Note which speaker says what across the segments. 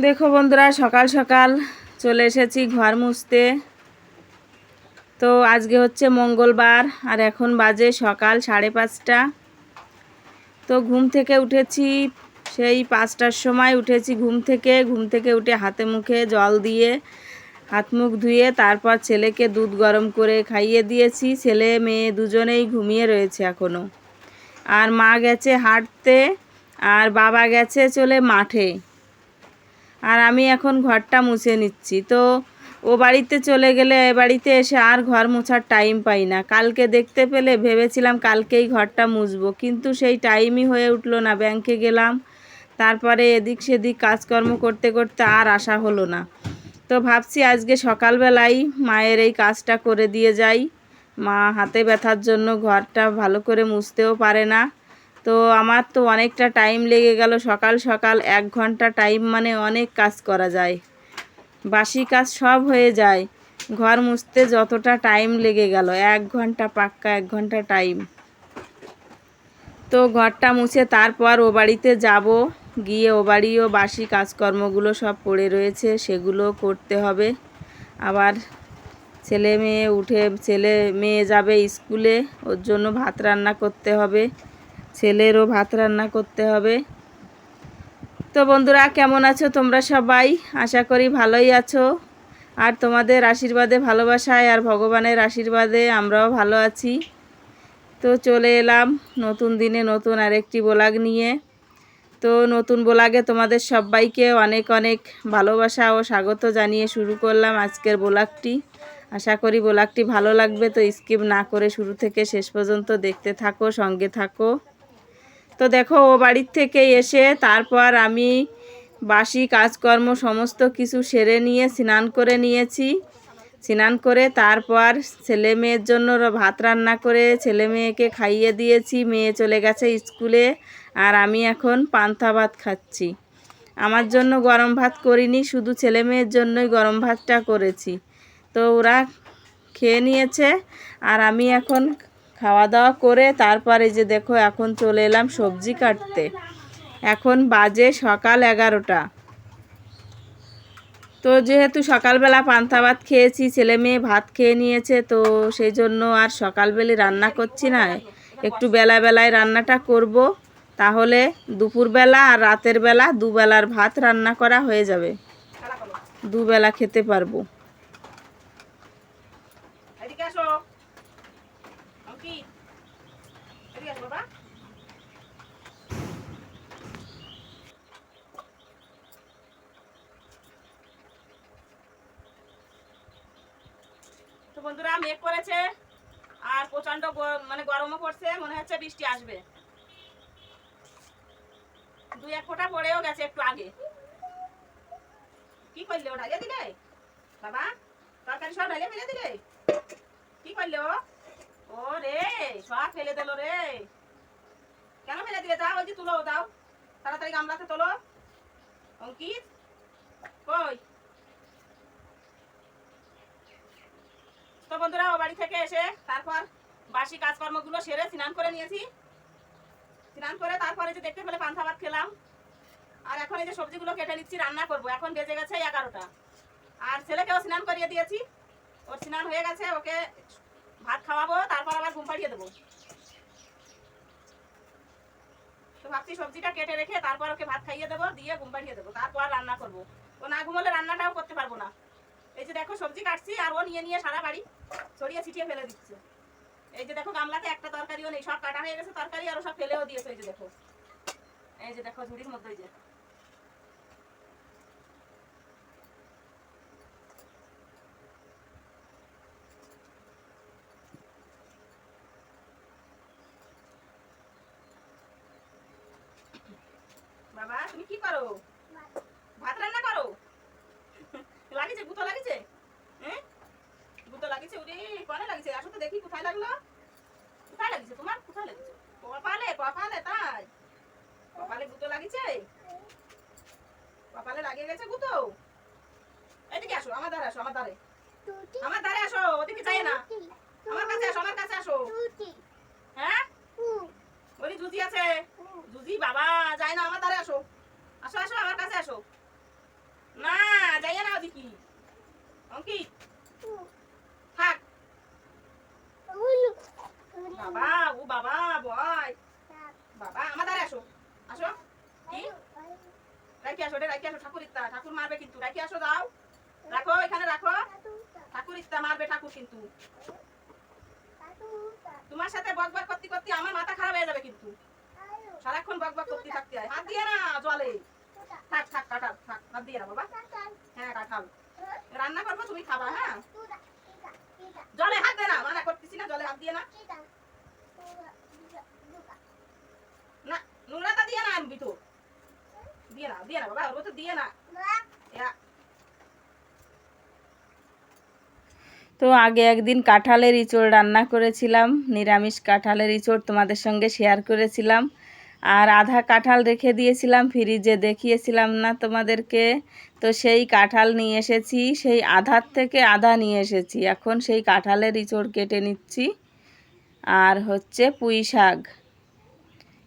Speaker 1: দেখো বন্ধুরা, সকাল সকাল চলে এসেছি ঘর মুছতে। তো আজকে হচ্ছে মঙ্গলবার, আর এখন বাজে সকাল সাড়ে পাঁচটা। তো ঘুম থেকে উঠেছি, সেই পাঁচটার সময় উঠেছি ঘুম থেকে। ঘুম থেকে উঠে হাতে মুখে জল দিয়ে, হাত মুখ ধুয়ে, তারপর ছেলেকে দুধ গরম করে খাইয়ে দিয়েছি। ছেলে, মেয়ে দুজনেই ঘুমিয়ে রয়েছে এখনও আর মা গেছে হাঁটতে, আর বাবা গেছে চলে মাঠে। আর আমি এখন ঘরটা মুছে নিচ্ছি। তো ও বাড়িতে চলে গেলে এ বাড়িতে এসে আর ঘর মোছার টাইম পাই না। কালকে দেখতে পেলে ভেবেছিলাম কালকেই ঘরটা মুছবো, কিন্তু সেই টাইমই হয়ে উঠল না। ব্যাংকে গেলাম, তারপরে এদিক সেদিক কাজকর্ম করতে করতে আর আসা হলো না। তো ভাবছি আজকে সকালবেলাই মায়ের এই কাজটা করে দিয়ে যাই। মা হাতে ব্যথার জন্য ঘরটা ভালো করে মুছতেও পারে না। তো আমার তো অনেকটা টাইম লেগে গেল। সকাল সকাল এক ঘণ্টা টাইম মানে অনেক কাজ করা যায়। বাসি কাজ সব হয়ে যায়। ঘর মুছতে যতটা টাইম লেগে গেল, এক ঘণ্টা পাক্কা এক ঘণ্টা টাইম তো ঘরটা মুছে তারপর ও বাড়িতে যাব। গিয়ে ও বাড়িও বাসি কাজকর্মগুলো সব পড়ে রয়েছে, সেগুলো করতে হবে। আবার ছেলে মেয়ে উঠে, ছেলে মেয়ে যাবে স্কুলে, ওর জন্য ভাত রান্না করতে হবে। ছেলেরও ভাত রান্না করতে হবে। তো বন্ধুরা, কেমন আছো তোমরা সবাই? আশা করি ভালোই আছো। আর তোমাদের আশীর্বাদে, ভালোবাসায় আর ভগবানের আশীর্বাদে আমরাও ভালো আছি। তো চলে এলাম নতুন দিনে নতুন আরেকটি বোলাগ নিয়ে। তো নতুন বোলাগে তোমাদের সবাইকে অনেক অনেক ভালোবাসা ও স্বাগত জানিয়ে শুরু করলাম আজকের বোলাগটি। আশা করি বোলাগটি ভালো লাগবে, তো স্কিপ না করে শুরু থেকে শেষ পর্যন্ত দেখতে থাকো, সঙ্গে থাকো। তো দেখো, ও বাড়ির থেকে এসে তারপর আমি বাসি, কাজকর্ম সমস্ত কিছু সেরে নিয়ে স্নান করে নিয়েছি। স্নান করে তারপর ছেলে মেয়ের জন্য ভাত রান্না করে ছেলে মেয়েকে খাইয়ে দিয়েছি। মেয়ে চলে গেছে স্কুলে আর আমি এখন পান্তা ভাত খাচ্ছি। আমার জন্য গরম ভাত করিনি, শুধু ছেলে মেয়ের জন্যই গরম ভাতটা করেছি। তো ওরা খেয়ে নিয়েছে আর আমি এখন খাওয়া দাওয়া করে তারপরে যে দেখো এখন চলে এলাম সবজি কাটতে। এখন বাজে সকাল এগারোটা। তো যেহেতু সকালবেলা পান্তা ভাত খেয়েছি, ছেলে মেয়ে ভাত খেয়ে নিয়েছে, তো সেই জন্য আর সকালবেলা রান্না করছি না। একটু বেলা বেলায় রান্নাটা করব, তাহলে দুপুরবেলা আর রাতের বেলা দুবেলার ভাত রান্না করা হয়ে যাবে। দুবেলা খেতে পারব এদিকে আসো অঙ্কিত এদিকে আসো বাবা তো বন্ধুরা, মেঘ করেছে আর প্রচণ্ড মানে গরমও পড়ছে, মনে হচ্ছে বৃষ্টি আসবে। দুই এক ফোঁটা পড়েও গেছে একটু আগে। কি করলে ও? ঢালিয়ে দিলে? বাবা, তরকারি সব ঢালিয়ে ফেলে দিলে? কি করলে ও? ও রে, সব ফেলে দিল রে। কেন ফেলে দিলে? দাও, ওই যে তুলো, দাও। তাড়াতাড়ি গামলাতে তোলো। অঙ্কিত, কই? তো বন্ধুরা, ও বাড়ি থেকে এসে তারপর বাসি কাজকর্মগুলো সেরে স্নান করে নিয়েছি। স্নান করে তারপরে যে দেখতে পেলে পান্থা ভাত খেলাম। আর এখন এই যে সবজিগুলো কেটে নিচ্ছি, রান্না করব। এখন বেজে গেছে এগারোটা। আর ছেলেকেও স্নান করিয়ে দিয়েছি। ওর স্নান হয়ে গেছে, ওকে ভাত খাওয়াবো, তারপর আবার ঘুম পাড়িয়ে দেবো। তো ভাবছি সবজিটা কেটে রেখে তারপর ওকে ভাত খাইয়ে দেবো, দিয়ে ঘুম পাড়িয়ে দেবো। তারপর রান্না করব। ও না ঘুমোলে রান্নাটাও করতে পারব না। এই যে দেখো সবজি কাটছি, আর ও নিয়ে নিয়ে সারা বাড়ি ছড়িয়ে ছিটিয়ে ফেলে দিচ্ছে। এই যে দেখো গামলাতে একটা তরকারিও নেই, সব কাটা হয়ে গেছে তরকারি, আর সব ফেলেও দিয়েছে, এই যে দেখো। এই যে দেখো ঝুড়ির মধ্যে যে বাবা তুমি কি করো ভাত রান্না করো লাগিছে গুতো লাগিছে হ্যাঁ গুতো লাগিছে উরে কনে লাগিছে আসো তো দেখি কোথায় লাগল? কোথায় লাগিছে তোমার? কোথায় লাগিছে? কপালে কপালে তাই। কপালে গুতো লাগিছে? কপালে লাগিয়ে গেছে গুতো? এদিকে আসো আমার ধারে আসো আমার ধারে আমার ধারে আসো ওদিকে যাই না। আমার কাছে আসো আমার কাছে আসো। হ্যাঁ? ওই জুজি আছে? জুজি বাবা যায় না আমার ধারে আসো। আসো আসো আমার কাছে আসো। নাকি অঙ্কিত থাক বাবা ও বাবা বয় বাবা আমাদের আসো আসো কি রাখি আসো রে রাখি আসো ঠাকুর ইত্তা ঠাকুর মারবে কিন্তু। রাখি আসো দাও রাখো, এখানে রাখো। ঠাকুর ইত্তা মারবে ঠাকুর কিন্তু। তোমার সাথে বক বক করতে করতে আমার মাথা খারাপ হয়ে যাবে কিন্তু। সারাক্ষণ বক বক করতে থাকতে হয়। হাত দিয়ে না, জলে। থাক থাক কাটাল থাক, হাত দিয়ে না বাবা হ্যাঁ কাঁঠাল। রান্না করব, তুমি খাবা হ্যাঁ? জলে হাত দে না, মানা করতেছি না, জলে হাত দিয়ে না। না, নোংরাটা দিয়ে না আনবি তো। দিয়ে না দিয়ে না বাবা ওর তো দিয়ে না তো আগে একদিন কাঁঠালের ইঁচড় রান্না করেছিলাম, নিরামিষ কাঁঠালের ইঁচড় তোমাদের সঙ্গে শেয়ার করেছিলাম। আর আধা কাঁঠাল রেখে দিয়েছিলাম ফ্রিজে দেখিয়েছিলাম না তোমাদেরকে। তো সেই কাঁঠাল নিয়ে এসেছি, সেই আধার থেকে আধা নিয়ে এসেছি। এখন সেই কাঁঠালের ইঁচড় কেটে নিচ্ছি। আর হচ্ছে পুঁই শাক।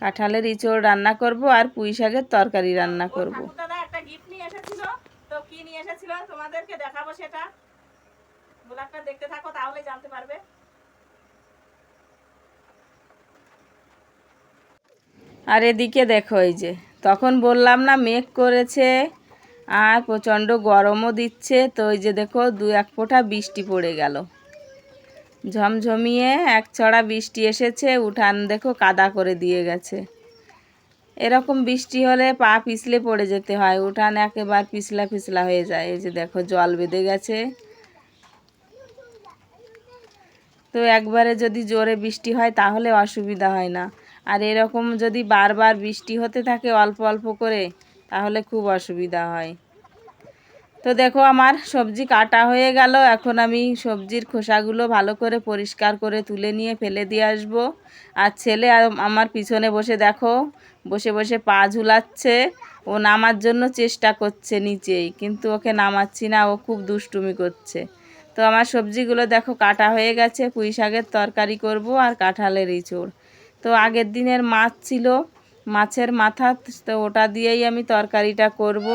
Speaker 1: কাঁঠালের ইঁচড় রান্না করব আর পুঁই শাকের তরকারি রান্না করব। একটা গিফট নিয়ে এসেছিল। তো কি নিয়ে এসেছিল তোমাদেরকে দেখাবো সেটা। ব্লগটা দেখতে থাকো তাহলে জানতে পারবে। আর এদিকে দেখো এই যে তখন বললাম না মেঘ করেছে আর প্রচণ্ড গরমও দিচ্ছে তো ওই যে দেখো দু এক ফোঁটা বৃষ্টি পড়ে গেল। ঝমঝমিয়ে এক ছড়া বৃষ্টি এসেছে, উঠান দেখো কাদা করে দিয়ে গেছে। এরকম বৃষ্টি হলে পা পিছলে পড়ে যেতে হয়, উঠান একেবারে পিছলা পিছলা হয়ে যায়। এই যে দেখো জল বেঁধে গেছে। তো একবারে যদি জোরে বৃষ্টি হয় তাহলে অসুবিধা হয় না। আর এরকম যদি বারবার বৃষ্টি হতে থাকে অল্প অল্প করে, তাহলে খুব অসুবিধা হয়। তো দেখো আমার সবজি কাটা হয়ে গেল। এখন আমি সবজির খোসাগুলো ভালো করে পরিষ্কার করে তুলে নিয়ে ফেলে দিয়ে আসব। আর ছেলে আমার পিছনে বসে দেখো, বসে বসে পা ঝুলাচ্ছে। ও নামার জন্য চেষ্টা করছে নিচেই, কিন্তু ওকে নামাচ্ছি না, ও খুব দুষ্টুমি করছে। তো আমার সবজিগুলো দেখো কাটা হয়ে গেছে, পুঁই শাকের তরকারি করব আর কাঁঠালের ইঁচড় তো আগের দিনের মাছ ছিল, মাছের মাথা, তো ওটা দিয়েই আমি তরকারিটা করব।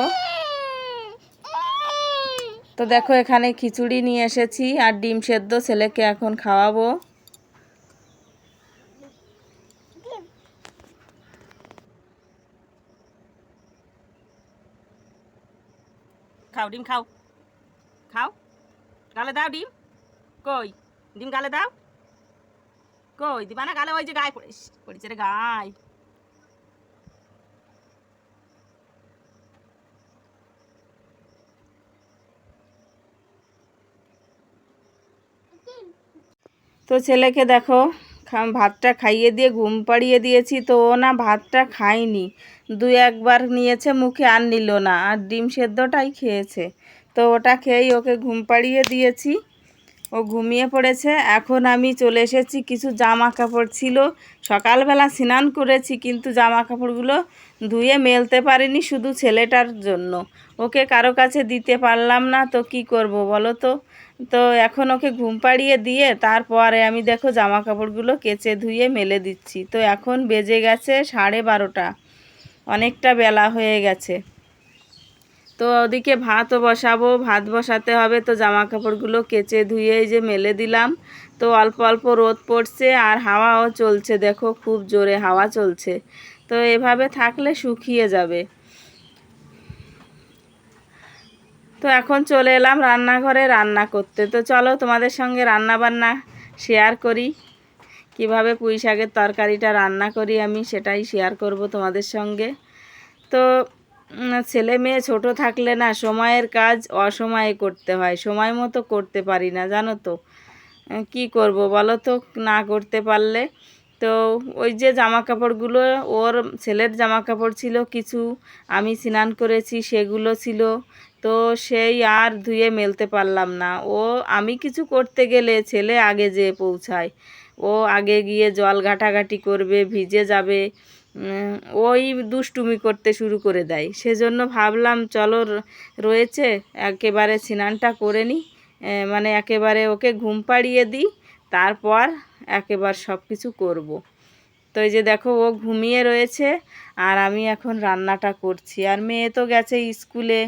Speaker 1: তো দেখো, এখানে খিচুড়ি নিয়ে এসেছি আর ডিম সেদ্ধ, ছেলেকে এখন খাওয়াবো। খাও, ডিম খাও। খাও। গালে দাও ডিম। কই? ডিম গালে দাও। কই? দিবা না? গালে ওই যে গায়ে পড়ে পড়েছে রে গায়ে। তো ছেলেকে দেখো ভাতটা খাইয়ে দিয়ে ঘুম পাড়িয়ে দিয়েছি তো ও না ভাতটা খায়নি। দুই একবার নিয়েছে মুখে আর নিল না, আর ডিম সেদ্ধটাই খেয়েছে। তো ওটা খেয়েই ওকে ঘুম পাড়িয়ে দিয়েছি। ও ঘুমিয়ে পড়েছে। এখন আমি চলে এসেছি, কিছু জামা কাপড় ছিল। সকালবেলা স্নান করেছি, কিন্তু জামা কাপড়গুলো ধুয়ে মেলতে পারিনি শুধু ছেলেটার জন্য। ওকে কারও কাছে দিতে পারলাম না, তো কি করব বলো তো? তো এখন ওকে ঘুম পাড়িয়ে দিয়ে তারপরে আমি দেখো জামা কাপড়গুলো কেচে ধুয়ে মেলে দিচ্ছি। তো এখন বেজে গেছে সাড়ে বারোটা। অনেকটা বেলা হয়ে গেছে। তো ওদিকে ভাতও বসাবো, ভাত বসাতে হবে। তো জামা কাপড়গুলো কেচে ধুয়ে যে মেলে দিলাম। তো অল্প অল্প রোদ পড়ছে আর হাওয়াও চলছে। দেখো খুব জোরে হাওয়া চলছে। তো এভাবে থাকলে শুকিয়ে যাবে। তো এখন চলে এলাম রান্নাঘরে রান্না করতে। তো চলো তোমাদের সঙ্গে রান্না বান্না শেয়ার করি। কীভাবে পুঁই শাকের তরকারিটা রান্না করি আমি সেটাই শেয়ার করব তোমাদের সঙ্গে। তো ছেলে মেয়ে ছোট থাকলে না সময়ের কাজ অসময়ে করতে হয়, সময় মতো করতে পারি না, জানো তো। কি করব বলো তো, না করতে পারলে। তো ওই যে জামা কাপড়গুলো ওর ছেলের জামা কাপড় ছিল কিছু, আমি স্নান করেছি সেগুলো ছিল। তো সেই আর ধুয়ে মেলতে পারলাম না। ও, আমি কিছু করতে গেলে ছেলে আগে যেয়ে পৌঁছায়। ও আগে গিয়ে জল ঘাটাঘাটি করবে, ভিজে যাবে। ওই দুষ্টুমি করতে শুরু করে দেয়। সেজন্য ভাবলাম, চলো রয়েছে, একেবারে স্নানটা করে নিই। মানে একেবারে ওকে ঘুম পাড়িয়ে দিই, তারপর একেবার সব কিছু করব। তো এই যে দেখো, ও ঘুমিয়ে রয়েছে, আর আমি এখন রান্নাটা করছি। আর মেয়ে তো গেছে স্কুলে।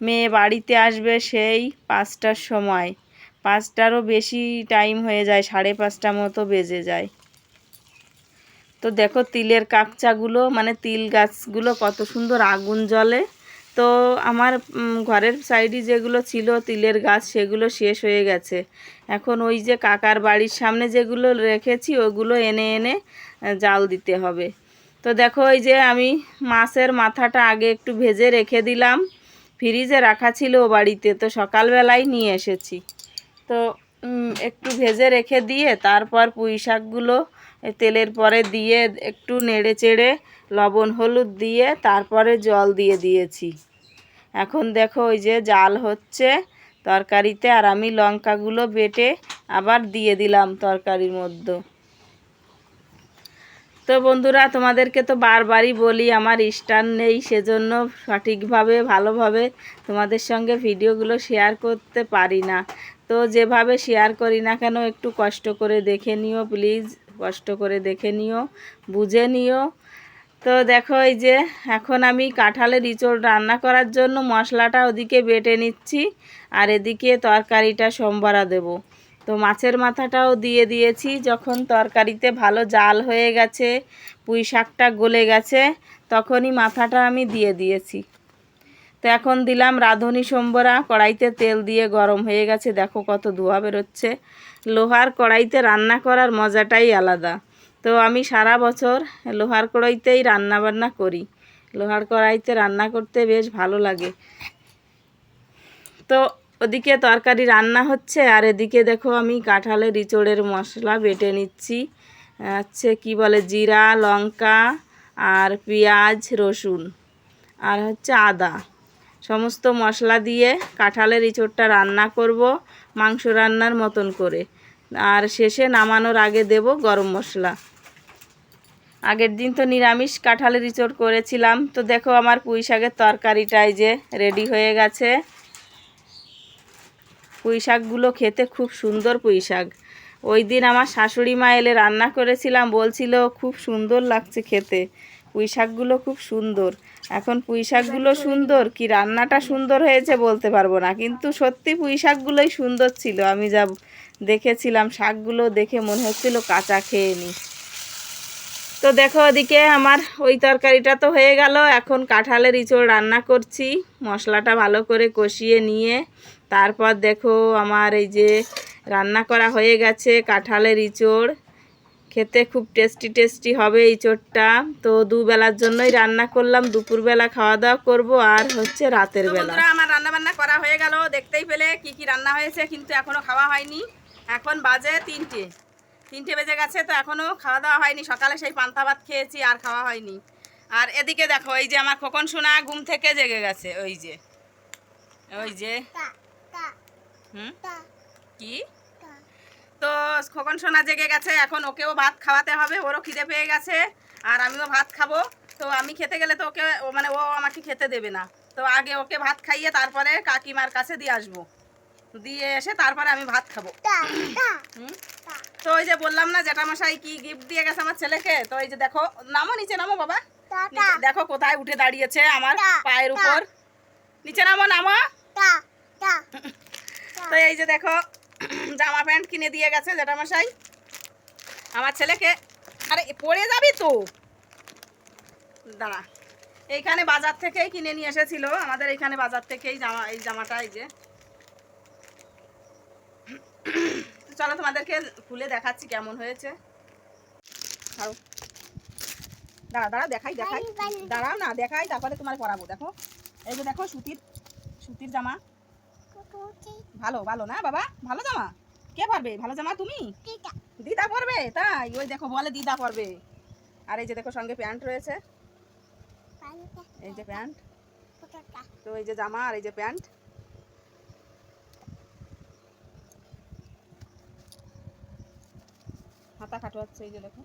Speaker 1: মেয়ে বাড়িতে আসবে সেই পাঁচটার সময়। পাঁচটারও বেশি টাইম হয়ে যায়, সাড়ে পাঁচটা মতো বেজে যায়। তো দেখো তিলের কাকচাগুলো মানে তিল গাছগুলো কত সুন্দর আগুন জ্বলে। তো আমার ঘরের সাইডে যেগুলো ছিল তিলের গাছ, সেগুলো শেষ হয়ে গেছে। এখন ওই যে কাকার বাড়ির সামনে যেগুলো রেখেছি, ওগুলো এনে এনে জাল দিতে হবে। তো দেখো ওই যে আমি মাছের মাথাটা আগে একটু ভেজে রেখে দিলাম। ফ্রিজে রাখা ছিল বাড়িতে, তো সকালবেলায় নিয়ে এসেছি। তো একটু ভেজে রেখে দিয়ে তারপর পুঁই শাকগুলো তেলের পরে দিয়ে একটু নেড়ে চেড়ে লবণ, হলুদ দিয়ে তারপরে জল দিয়ে দিয়েছি। এখন দেখো ওই যে জাল হচ্ছে তরকারিতে আর আমি লঙ্কাগুলো বেটে আবার দিয়ে দিলাম তরকারির মধ্যে। তো বন্ধুরা, তোমাদেরকে তো বারবারই বলি, আমার স্টান নেই, সেজন্য সঠিকভাবে, ভালোভাবে তোমাদের সঙ্গে ভিডিওগুলো শেয়ার করতে পারি না। তো যেভাবে শেয়ার করি না কেন, একটু কষ্ট করে দেখে নিও প্লিজ কষ্ট করে দেখে নিও, বুঝে নিও। তো দেখো, এই যে এখন আমি কাঁঠালের ইঁচড় রান্না করার জন্য মশলাটা ওদিকে বেটে নিচ্ছি, আর এদিকে তরকারিটা সোমবারা দেবো। তো মাছের মাথাটাও দিয়ে দিয়েছি। যখন তরকারিতে ভালো জাল হয়ে গেছে, পুঁই শাকটা গলে গেছে, তখনই মাথাটা আমি দিয়ে দিয়েছি। তো এখন দিলাম রাঁধুনি সম্বরা। কড়াইতে তেল দিয়ে গরম হয়ে গেছে। দেখো কত ধোয়া বেরোচ্ছে। লোহার কড়াইতে রান্না করার মজাটাই আলাদা। তো আমি সারা বছর লোহার কড়াইতেই রান্না বান্না করি। লোহার কড়াইতে রান্না করতে বেশ ভালো লাগে। তো ওদিকে তরকারি রান্না হচ্ছে, আর এদিকে দেখো আমি কাঁঠালের ইঁচড়ের মশলা বেটে নিচ্ছি। হচ্ছে কি বলে, জিরা, লঙ্কা আর পেঁয়াজ, রসুন আর হচ্ছে আদা। সমস্ত মশলা দিয়ে কাঁঠালের ইঁচড়টা রান্না করব মাংস রান্নার মতন করে। আর শেষে নামানোর আগে দেব গরম মশলা। আগের দিন তো নিরামিষ কাঁঠালের ইঁচড় করেছিলাম। তো দেখো আমার পুঁই শাকের তরকারিটাই যে রেডি হয়ে গেছে। পুঁই শাকগুলো খেতে খুব সুন্দর পুঁই শাক ওই দিন আমার শাশুড়ি মা এলে রান্না করেছিলাম, বলছিল খুব সুন্দর লাগছে খেতে। পুঁই শাকগুলো খুব সুন্দর। এখন পুঁই শাকগুলো সুন্দর, কি রান্নাটা সুন্দর হয়েছে বলতে পারব না। কিন্তু সত্যি পুঁই শাকগুলোই সুন্দর ছিল। আমি যা দেখেছিলাম, শাকগুলো দেখে মনে হচ্ছিল কাঁচা খেয়ে নিই তো দেখো ওদিকে আমার ওই তরকারিটা তো হয়ে গেল। এখন কাঁঠালের ইঁচড় রান্না করছি। মশলাটা ভালো করে কষিয়ে নিয়ে তারপর দেখো আমার এই যে রান্না করা হয়ে গেছে কাঁঠালের ইঁচড়। খেতে খুব টেস্টি টেস্টি হবে ইঁচড়টা তো দুবেলার জন্যই রান্না করলাম দুপুরবেলা খাওয়া দাওয়া করব আর হচ্ছে রাতের বেলা। আমার রান্না বান্না করা হয়ে গেল। দেখতেই পেলে কি কি রান্না হয়েছে কিন্তু এখনও খাওয়া হয়নি। এখন বাজে তিনটে। তিনটে বেজে গেছে তো এখনও খাওয়া দাওয়া হয়নি। সকালে সেই পান্তা ভাত খেয়েছি আর খাওয়া হয়নি। আর এদিকে দেখো এই যে আমার খোকন সোনা ঘুম থেকে জেগে গেছে ওই যে। ওই যে। হুম? কি? তো। খোকন সোনা জেগে গেছে এখন ওকেও ভাত খাওয়াতে হবে ওরও খিদে পেয়ে গেছে আর আমিও ভাত খাব। তো আমি খেতে গেলে তো ওকে মানে ও আমাকে খেতে দেবে না। তো আগে ওকে ভাত খাইয়ে তারপরে কাকিমার কাছে দিয়ে আসব। দিয়ে এসে তারপরে আমি ভাত খাব। হুম? তো। ওই যে বললাম না জ্যাঠামশাই কি গিফট দিয়ে গেছে আমার ছেলেকে? তো এই যে দেখো নামো নিচে নামো বাবা। দেখো কোথায় উঠে দাঁড়িয়েছে আমার পায়ের উপর। নিচে নামো নামো। তো এই যে দেখো, জামা প্যান্ট কিনে দিয়ে গেছে জ্যাঠামশাই। আমার ছেলেকে আরে, পড়ে যাবি তো। দাঁড়া, এইখানে বাজার থেকেই কিনে নিয়ে এসেছিল। আমাদের এইখানে বাজার থেকেই জামা এই জামাটা এই যে। চলো তোমাদেরকে খুলে দেখাচ্ছি কেমন হয়েছে। দাঁড়া দাঁড়া, দেখাই দেখাই। দাঁড়াও না, দেখাই, তারপরে তোমার পরাবো দেখো। এই যে দেখো সুতির সুতির জামা। ভালো ভালো না বাবা? ভালো জামা? কে পারবে? ভালো জামা তুমি? দিদা। পরবে? তাই? ওই দেখো বলে দিদা পরবে। আর এই যে দেখো সঙ্গে প্যান্ট রয়েছে। এই যে প্যান্ট। তো এই যে জামা আর এই যে প্যান্ট। হাতা খাটো হচ্ছে এই যে দেখো।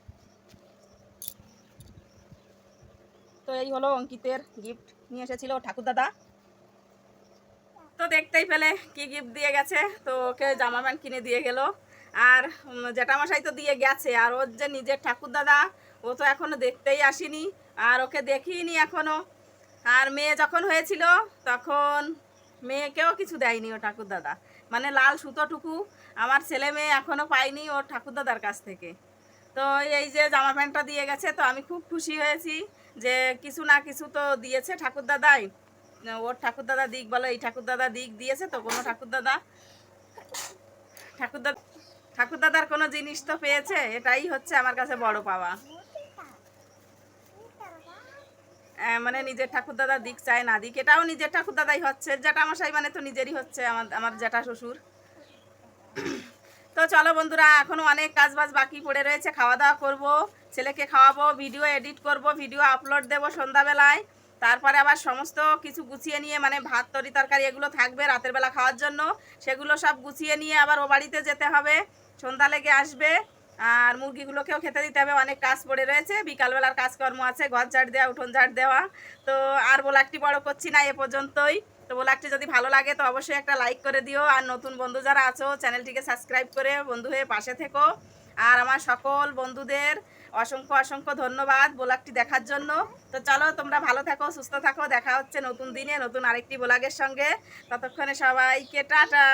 Speaker 1: তো এই হলো অঙ্কিতের গিফট নিয়ে এসেছিল ঠাকুর দাদা তো দেখতেই পেলে কি গিফট দিয়ে গেছে। তো ওকে জামা প্যান্ট কিনে দিয়ে গেল। আর জ্যাঠামশাই তো দিয়ে গেছে। আর ওর যে নিজের ঠাকুর দাদা ও তো এখনও দেখতেই আসেনি। আর ওকে দেখিনি এখনও। আর মেয়ে যখন হয়েছিল, তখন
Speaker 2: মেয়েকেও কিছু দেয়নি ও ঠাকুর দাদা মানে লাল সুতোটুকু আমার ছেলে মেয়ে এখনও পাইনি ওর ঠাকুর দাদার কাছ থেকে। তো এই যে জামা প্যান্টটা দিয়ে গেছে, তো আমি খুব খুশি হয়েছি যে কিছু না কিছু তো দিয়েছে ঠাকুর দাদাই ওর ঠাকুর দাদা দিক বলো, এই ঠাকুর দাদা দিক দিয়েছে তো, কোনো ঠাকুর দাদা ঠাকুর দাদা ঠাকুর দাদার কোনো জিনিস তো পেয়েছে? এটাই হচ্ছে আমার কাছে বড় পাওয়া। মানে নিজের ঠাকুর দাদা দিক চায়, না দিক, এটাও নিজের ঠাকুর দাদাই হচ্ছে। জ্যাঠামশাই মানে তো নিজেরই হচ্ছে আমার আমার জ্যাঠা শ্বশুর। তো চলো বন্ধুরা, এখনও অনেক কাজ বাজ বাকি পড়ে রয়েছে, খাওয়া দাওয়া করব, ছেলেকে খাওয়াবো, ভিডিও এডিট করব, ভিডিও আপলোড দেবো সন্ধ্যাবেলায়। তারপরে আবার সমস্ত কিছু গুছিয়ে নিয়ে মানে ভাত, তরি, তরকারি এগুলো থাকবে রাতের বেলা খাওয়ার জন্য। সেগুলো সব গুছিয়ে নিয়ে আবার ও বাড়িতে যেতে হবে। সন্ধ্যা লেগে আসবে। আর মুরগিগুলোকেও খেতে দিতে হবে। অনেক কাজ পড়ে রয়েছে। বিকালবেলার কাজকর্ম আছে। ঘর ঝাড় দেওয়া, উঠোন ঝাড় দেওয়া। তো আর বোলাকটি বড় করছি না এ পর্যন্তই। তো বোলাকটি যদি ভালো লাগে, তো অবশ্যই একটা লাইক করে দিও। আর নতুন বন্ধু যারা আছো, চ্যানেলটিকে সাবস্ক্রাইব করে বন্ধু হয়ে পাশে থেকো। আর আমার সকল বন্ধুদের অসংখ্য অসংখ্য ধন্যবাদ ব্লগটি দেখার জন্য। তো চলো, তোমরা ভালো থাকো, সুস্থ থাকো, দেখা হচ্ছে নতুন দিনে, নতুন আরেকটি ব্লগের সঙ্গে। ততক্ষণে সবাইকে টাটা।